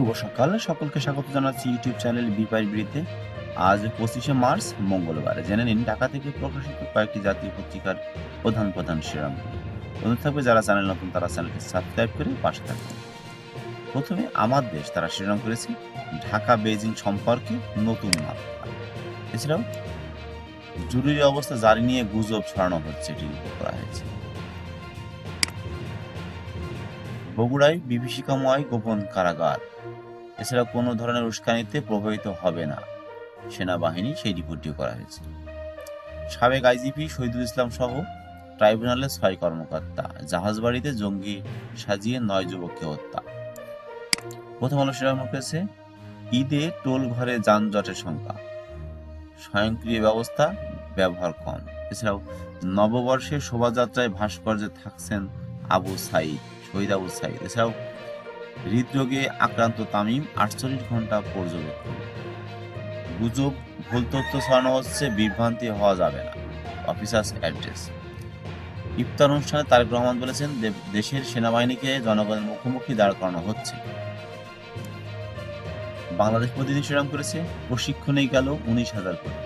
শুভ সকাল। সকলকে স্বাগত জানাচ্ছি ইউটিউব চ্যানেল বিপাই বিড়িতে। আজ পঁচিশে মার্চ, মঙ্গলবার। জেনে নিন, ঢাকা থেকে প্রকাশিত কয়েকটি জাতীয় পত্রিকার প্রধান প্রধান শিরোনামগুলো অনুরোধ থাকবে যারা চ্যানেল নতুন, তারা চ্যানেলটি সাবস্ক্রাইব করে পাশে থাকবেন। প্রথমে আমার দেশ, তারা শিরোনাম করেছে, ঢাকা বেজিং সম্পর্কে নতুন মাত্রা এছাড়াও জরুরি অবস্থা জারি নিয়ে গুজব ছড়ানো হচ্ছে, এটি করা হয়েছে। বগুড়ায় বিভীষিকাময় গোপন কারাগার। এছাড়া কোনো ধরনের উস্কানিতে প্রভাবিত হবে না। সেনাবাহিনী সেই রিপোর্টটিও করা হয়েছে। সাবেক আইজিপি শহীদুল ইসলাম সহ ট্রাইব্যুনালের ছয় কর্মকর্তা, জাহাজবাড়িতে জঙ্গি সাজিয়ে নয় যুবককে হত্যা। প্রথম আলো শিরোনাম করেছে ঈদে টোল ঘরে যানজটের সংখ্যা। স্বয়ংক্রিয় ব্যবস্থা ব্যবহার কম। এছাড়াও নববর্ষে শোভাযাত্রায় ভাস্কর্যে থাকছেন আবু সাইদ শহীদ আবু সাইদ। এছাড়াও হৃদরোগে আক্রান্ত তামিম আটচল্লিশ ঘণ্টা পর্যবেক্ষণ। গুজব, ভুল তথ্য ছড়ানো হচ্ছে, বিভ্রান্তি হওয়া যাবে না। Officers address. ইফতার অনুষ্ঠানে তারেক রহমান বলেছেন দেশের সেনাবাহিনীকে জনগণের মুখোমুখি দাঁড় করানো হচ্ছে। বাংলাদেশ প্রতিদিন শিরাম করেছে, প্রশিক্ষণেই গেল উনিশ হাজার কোটি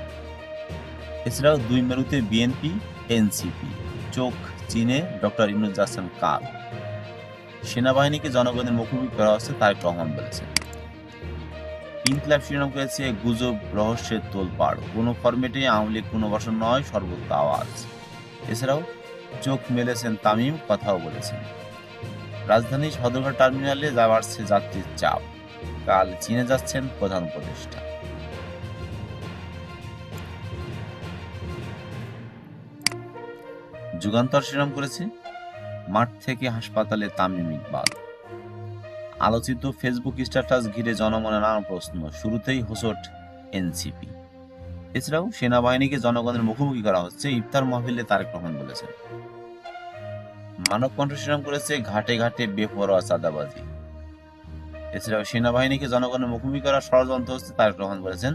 এছাড়াও দুই মেরুতে বিএনপি, এনসিপি। চোখ চীনে ডক্টর ইমরুল জাসান কাল সেনাবাহিনীকে জনগণের মুখোমুখি করা হচ্ছে তারেক রহমান বলেছেন। ইনকলাব শিরোনাম করেছে গুজব, রহস্যের তোলপাড় কোনো ফরম্যাটে আওয়ামী লীগ বছর নয় সর্বোচ্চ আওয়াজ। এছাড়াও চোখ মেলেছেন তামিম, কথাও বলেছেন। রাজধানী সদরঘাট টার্মিনালে যা বাড়ছে যাত্রীর চাপ। কাল চীনে যাচ্ছেন প্রধান উপদেষ্টা। যুগান্তর শিরোনাম করেছে মাঠ থেকে হাসপাতালে তামিম ইকবাল। আলোচিত ফেসবুক স্ট্যাটাস ঘিরে জনমনে নানা প্রশ্ন, শুরুতেই হোসট এনসিপি। এছাড়াও সেনাবাহিনীকে জনগণের মুখোমুখি করা হচ্ছে ইফতার মাহফিলে তারেক রহমান বলেছেন। মানব কণ্ঠ করেছে ঘাটে ঘাটে বেপরোয়া চাঁদাবাজি। এছাড়াও সেনাবাহিনীকে জনগণের মুখোমুখি করার ষড়যন্ত্র হচ্ছে তারেক রহমান বলেছেন,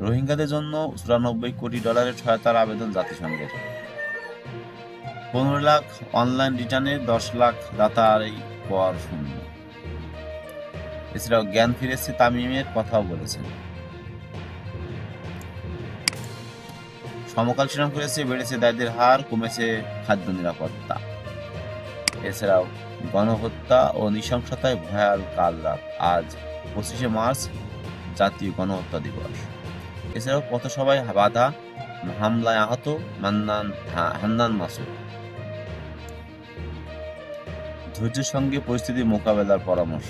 রোহিঙ্গাদের জন্য চুরানব্বই কোটি ডলারের সহায়তার আবেদন জাতিসংঘের। পনেরো লাখ অনলাইন রিটার্নে দশ লাখ দাতার এই কর শূন্য এছাড়াও জ্ঞান ফিরেছে তামিমের, কথাও বলেছেন। সমকাল শিরোনাম করেছে, বেড়েছে দায়দের হার, কমেছে খাদ্য নিরাপত্তা। এছাড়াও গণহত্যা ও নৃশংসতায় ভয়াল কাল রাত, আজ পঁচিশে মার্চ জাতীয় গণহত্যা দিবস। এছাড়াও পথসভায় বাধা হামলায় আহত মান্নান হা- হান্নান মাসুদ। ধৈর্যের সঙ্গে পরিস্থিতি মোকাবেলার পরামর্শ।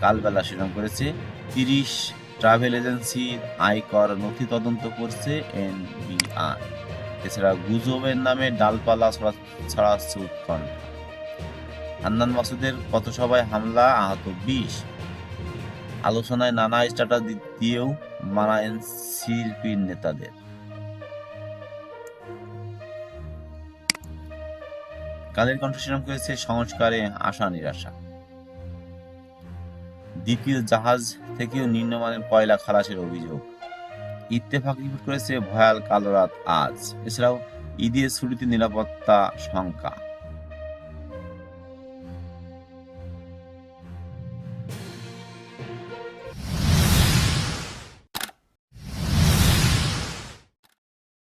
কালবেলা শিরোনাম করেছে, তিরিশ ট্রাভেল এজেন্সির আয়কর নথি তদন্ত করছে এনবিআর। এছাড়া গুজবের নামে ডালপালা ছড়া- ছড়াচ্ছে উৎকণ্ঠা। হান্নান মাসুদের পথসভায় হামলা, আহত বিশ। আলোচনায় নানা স্ট্যাটাস দিয়েও মানা এনসিপির নেতাদের। কালের কণ্ঠ করেছে? সংস্কারে আশা, নিরাশা। দ্বিতীয় জাহাজ থেকেও নিম্নমানের কয়লা খালাসের অভিযোগ। ইত্তেফাক রিপোর্ট করেছে ভয়াল কালো রাত আজ। এছাড়াও, ঈদের ছুটিতে নিরাপত্তা শঙ্কা।